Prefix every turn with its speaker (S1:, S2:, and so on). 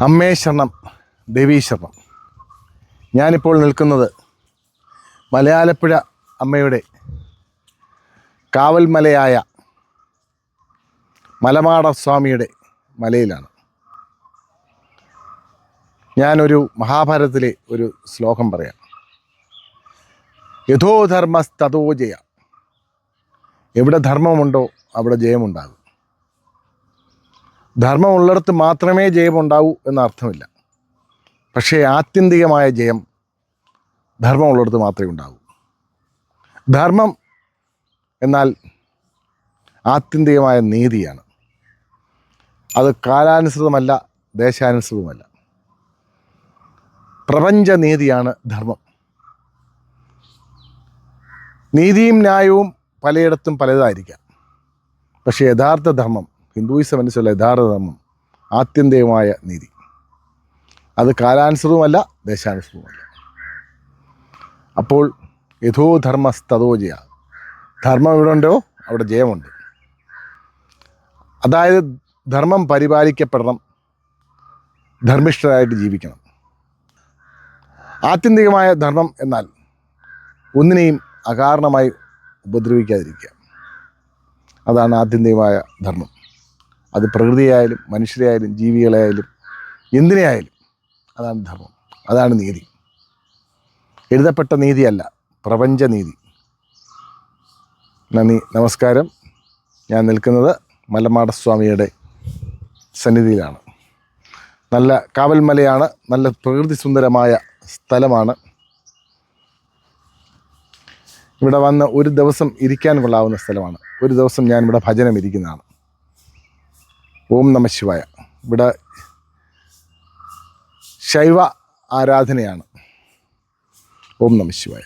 S1: അമ്മേ ശരണം ദേവീ ശരണം. ഞാനിപ്പോൾ നിൽക്കുന്നത് മലയാലപ്പുഴ അമ്മയുടെ കാവൽമലയായ മലമാട സ്വാമിയുടെ മലയിലാണ്. ഞാനൊരു മഹാഭാരതത്തിലെ ഒരു ശ്ലോകം പറയാം. യഥോധർമ്മസ്തോ ജയ. എവിടെ ധർമ്മമുണ്ടോ അവിടെ ജയമുണ്ടാകും. ധർമ്മമുള്ളിടത്ത് മാത്രമേ ജയമുണ്ടാവൂ എന്നർത്ഥമില്ല. പക്ഷേ ആത്യന്തികമായ ജയം ധർമ്മമുള്ളിടത്ത് മാത്രമേ ഉണ്ടാവൂ. ധർമ്മം എന്നാൽ ആത്യന്തികമായ നീതിയാണ്. അത് കാലാനുസൃതമല്ല ദേശാനുസൃതമല്ല പ്രപഞ്ചനീതിയാണ് ധർമ്മം. നീതിയും ന്യായവും പലയിടത്തും പലതായിരിക്കാം. പക്ഷേ യഥാർത്ഥ ധർമ്മം ഹിന്ദുയിസം അനുസരിച്ചുള്ള യഥാർത്ഥ ധർമ്മം ആത്യന്തികമായ നീതി. അത് കാലാനുസൃതവുമല്ല ദേശാനുസൃതവുമല്ല. അപ്പോൾ യഥോ ധർമ്മസ്തോ ജയ. ധർമ്മം ഇവിടെ ഉണ്ടോ അവിടെ ജയമുണ്ട്. അതായത് ധർമ്മം പരിപാലിക്കപ്പെടണം ധർമ്മിഷ്ഠരായിട്ട് ജീവിക്കണം. ആത്യന്തികമായ ധർമ്മം എന്നാൽ ഒന്നിനെയും അകാരണമായി ഉപദ്രവിക്കാതിരിക്കുക. അതാണ് ആത്യന്തികമായ ധർമ്മം. അത് പ്രകൃതിയായാലും മനുഷ്യരെയായാലും ജീവികളെയായാലും എന്തിനെയായാലും അതാണ് ധർമ്മം. അതാണ് നീതി. എഴുതപ്പെട്ട നീതിയല്ല പ്രപഞ്ചനീതി നന്ദി നമസ്കാരം. ഞാൻ നിൽക്കുന്നത് മലമാടസ്വാമിയുടെ സന്നിധിയിലാണ്. നല്ല കാവൽമലയാണ് നല്ല പ്രകൃതി സുന്ദരമായ സ്ഥലമാണ്. ഇവിടെ വന്ന് ഒരു ദിവസം ഇരിക്കാൻ കൊള്ളാവുന്ന സ്ഥലമാണ്. ഒരു ദിവസം ഞാൻ ഇവിടെ ഭജനം ഇരിക്കുന്നതാണ് ഓം നമ ശിവായ. ഇവിടെ ശൈവ ആരാധനയാണ്. ഓം നമ ശിവായ.